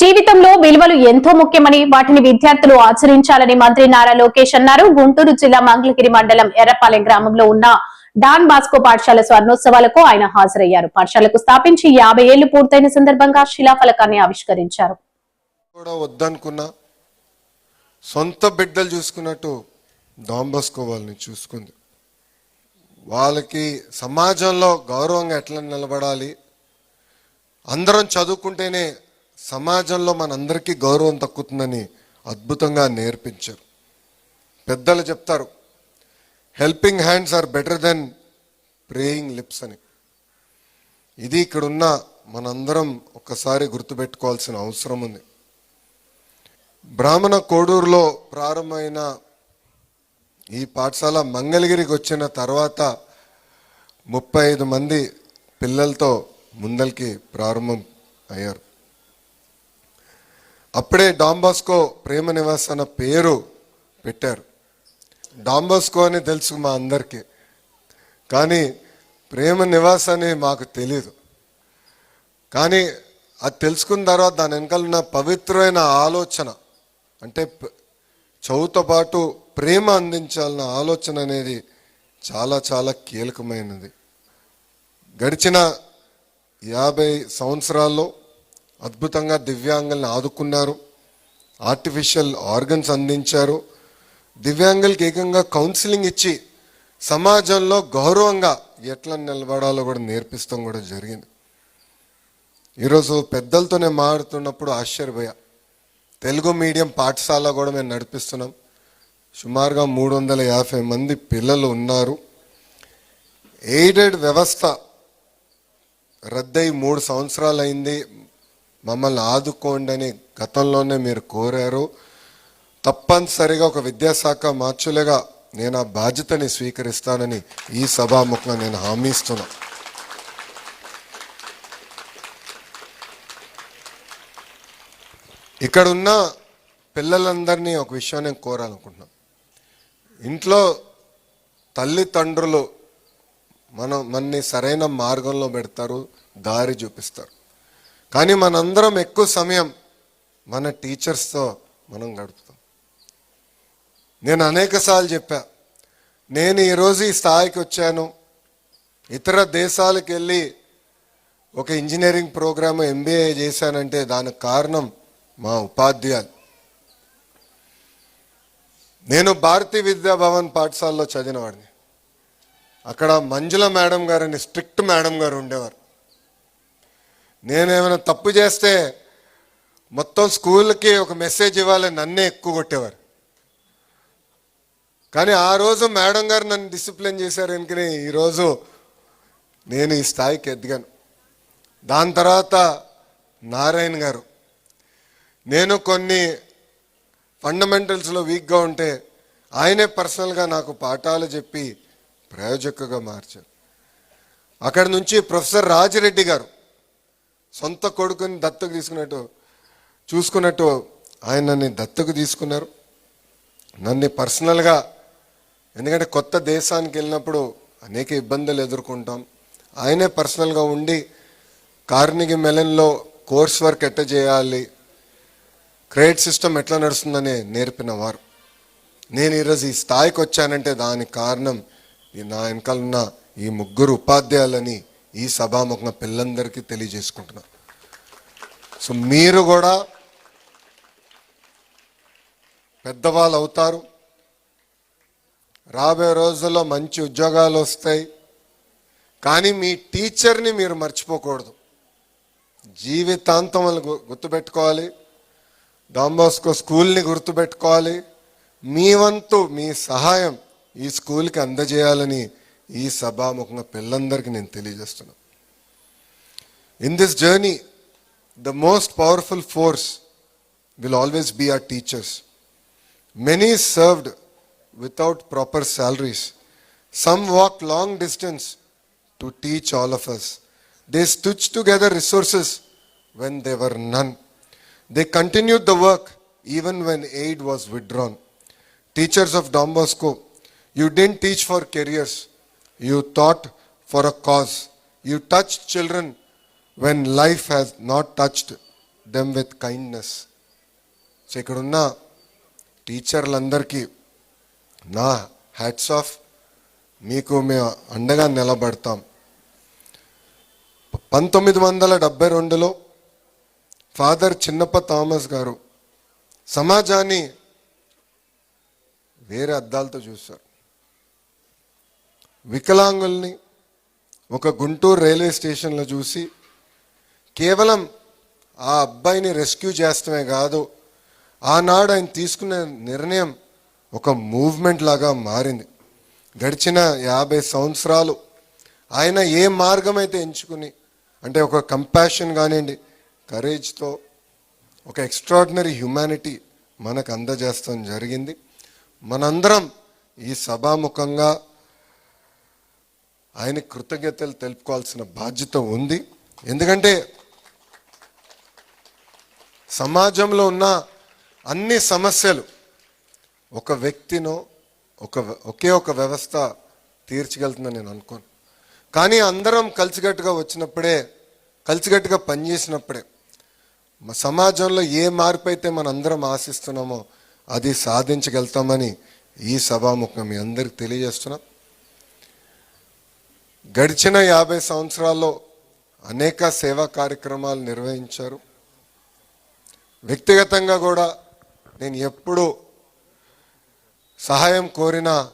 జీవితంలో విలువలు ఎంతో ముఖ్యమని వాటిని విద్యార్థులు ఆచరించాలని మంత్రి నారా లోకేష్ అన్నారు. గుంటూరు జిల్లా మంగళగిరి మండలం ఎర్రపాలెం గ్రామంలో ఉన్న డాన్ బాస్కో పాఠశాల స్వర్ణోత్సవాలకు ఆయన హాజరయ్యారు. పాఠశాలకు స్థాపించి యాభై ఏళ్ళు పూర్తయిన సందర్భంగా శిలాఫలకాన్ని ఆవిష్కరించారు. వద్దనుకున్నా సొంత బిడ్డలు చూసుకున్నట్టు డాంబస్కో వాళ్ళని చూసుకుంది. వాళ్ళకి సమాజంలో గౌరవంగా ఎట్లా నిలబడాలి? అందరం చదువుకుంటేనే సమాజంలో మనందరికీ గౌరవం తక్కుతుందని అద్భుతంగా నేర్పించారు. పెద్దలు చెప్తారు helping hands are better than praying lips అని. ఇది ఇక్కడున్న మనందరం ఒక్కసారి గుర్తుపెట్టుకోవాల్సిన అవసరం ఉంది. బ్రాహ్మణ కోడూరులో ప్రారంభమైన ఈ పాఠశాల మంగళగిరికి వచ్చిన తర్వాత ముప్పై ఐదు మంది పిల్లలతో ముందరికి ప్రారంభం అయ్యారు. అప్పుడే డాంబాస్కో ప్రేమ నివాస్ అన్న పేరు పెట్టారు. డాంబాస్కో అని తెలుసు మా అందరికీ. కానీ ప్రేమ నివాస్ అని మాకు తెలీదు. కానీ అది తెలుసుకున్న తర్వాత దాని వెనకాల ఉన్న పవిత్రమైన ఆలోచన అంటే చదువుతో పాటు ప్రేమ అందించాలన్న ఆలోచన అనేది చాలా చాలా కీలకమైనది. గడిచిన యాభై సంవత్సరాల్లో అద్భుతంగా దివ్యాంగులను ఆదుకున్నారు. ఆర్టిఫిషియల్ ఆర్గన్స్ అందించారు. దివ్యాంగులకి ఏకంగా కౌన్సిలింగ్ ఇచ్చి సమాజంలో గౌరవంగా ఎట్లా నిలబడాలో కూడా నేర్పిస్తాం కూడా జరిగింది. ఈరోజు పెద్దలతోనే మాడుతున్నప్పుడు ఆశ్చర్యపోయా. తెలుగు మీడియం పాఠశాల కూడా మేము నడిపిస్తున్నాం. సుమారుగా మూడు వందల యాభై మంది పిల్లలు ఉన్నారు. ఎయిడెడ్ వ్యవస్థ రద్దయి మూడు సంవత్సరాలు అయింది మమ్మల్ని ఆదుకోండి అని గతంలోనే మీరు కోరారు. తప్పనిసరిగా ఒక విద్యాశాఖ మార్చులుగా నేను ఆ బాధ్యతని స్వీకరిస్తానని ఈ సభాముఖంగా నేను హామీ ఇస్తున్నా. ఇక్కడ ఉన్న పిల్లలందరినీ ఒక విషయం నేను కోరాలనుకుంటున్నాను ఇంట్లో తల్లిదండ్రులు మనం మన్ని సరైన మార్గంలో పెడతారు దారి చూపిస్తారు. కానీ మనందరం ఎక్కువ సమయం మన టీచర్స్తో మనం గడుపుతాం. నేను అనేకసార్లు చెప్పా నేను ఈరోజు ఈ స్థాయికి వచ్చాను. ఇతర దేశాలకు వెళ్ళి ఒక ఇంజనీరింగ్ ప్రోగ్రామ్ ఎంబీఏ చేశానంటే దానికి కారణం మా ఉపాధ్యాయులు. నేను భారతీయ విద్యా భవన్ పాఠశాలలో చదివినవాడిని అక్కడ మంజుల మేడం గారని స్ట్రిక్ట్ మేడం గారు ఉండేవారు. నేనేమైనా తప్పు చేస్తే మొత్తం స్కూల్కి ఒక మెసేజ్ ఇవ్వాలి నన్నే ఎక్కువ కొట్టేవారు. కానీ ఆ రోజు మేడం గారు నన్ను డిసిప్లిన్ చేశారు ఎందుకని ఈరోజు నేను ఈ స్థాయికి ఎదిగాను. దాని తర్వాత నారాయణ గారు నేను కొన్ని ఫండమెంటల్స్లో వీక్గా ఉంటే ఆయనే పర్సనల్గా నాకు పాఠాలు చెప్పి ప్రయోజకుగా మార్చారు. అక్కడి నుంచి ప్రొఫెసర్ రాజిరెడ్డి గారు సొంత కొడుకుని దత్తకు తీసుకున్నట్టు చూసుకున్నట్టు ఆయన నన్ను దత్తకు తీసుకున్నారు. నన్ను పర్సనల్గా ఎందుకంటే కొత్త దేశానికి వెళ్ళినప్పుడు అనేక ఇబ్బందులు ఎదుర్కొంటాం. ఆయనే పర్సనల్గా ఉండి కార్నిగి మెలన్లో కోర్స్ వర్క్ ఎట్ట చేయాలి క్రెడిట్ సిస్టమ్ ఎట్లా నడుస్తుందని నేర్పిన వారు. నేను ఈరోజు ఈ స్థాయికి వచ్చానంటే దానికి కారణం ఈ నా వెనకాల ఉన్న ఈ ముగ్గురు ఉపాధ్యాయులని ఈ సభాముఖంగా పిల్లలందరికీ తెలియజేసుకుంటున్నా. సో మీరు కూడా పెద్దవాళ్ళు అవుతారు. రాబోయే రోజుల్లో మంచి ఉద్యోగాలు వస్తాయి. కానీ మీ టీచర్ని మీరు మర్చిపోకూడదు. జీవితాంతం వాళ్ళు గుర్తుపెట్టుకోవాలి. డాంబాస్కో స్కూల్ని గుర్తుపెట్టుకోవాలి. మీ వంతు మీ సహాయం ఈ స్కూల్కి అందజేయాలని ఈ సభాముఖంగా పిల్లలందరికీ నేను తెలియజేస్తున్నాను in this journey the most powerful force will always be our teachers Many served without proper salaries. Some walked long distance to teach all of us. They stitched together resources when there were none. They continued the work even when aid was withdrawn. Teachers of Don Bosco, you didn't teach for careers. you taught for a cause you touch children when life has not touched them with kindness so ఇక్కడున్న టీచర్లందరికీ నా hats off మీకు మేము అండగా నిలబడతాం. పంతొమ్మిది వందల డెబ్బై రెండులో ఫాదర్ చిన్నప్ప థామస్ గారు సమాజాన్ని వేరే అద్దాలతో చూశారు. వికలాంగుల్ని ఒక గుంటూరు రైల్వే స్టేషన్లో చూసి కేవలం ఆ అబ్బాయిని రెస్క్యూ చేస్తమే కాదు ఆనాడు ఆయన తీసుకునే నిర్ణయం ఒక మూవ్మెంట్ లాగా మారింది. గడిచిన యాభై సంవత్సరాలు ఆయన ఏ మార్గం అయితే ఎంచుకుని అంటే ఒక కంపాషన్ కానివ్వండి కరేజ్తో ఒక ఎక్స్ట్రాడినరీ హ్యుమానిటీ మనకు అందజేస్తాం జరిగింది. మనందరం ఈ సభాముఖంగా ఆయన కృతజ్ఞతలు తెలుపుకోవాల్సిన బాధ్యత ఉంది. ఎందుకంటే సమాజంలో ఉన్న అన్ని సమస్యలు ఒక వ్యక్తినో ఒక ఒకే ఒక వ్యవస్థ తీర్చగలుగుతుందని నేను అనుకోను. కానీ అందరం కలిసికట్టుగా వచ్చినప్పుడే కలిసికట్టుగా పనిచేసినప్పుడే మా సమాజంలో ఏ మార్పు అయితే మన అందరం ఆశిస్తున్నామో అది సాధించగలుగుతామని ఈ సభాముఖం మీ అందరికి తెలియజేస్తున్నాం. గడిచిన యాభై సంవత్సరాల్లో అనేక సేవా కార్యక్రమాలు నిర్వహించారు. వ్యక్తిగతంగా కూడా నేను ఎప్పుడు సహాయం కోరినా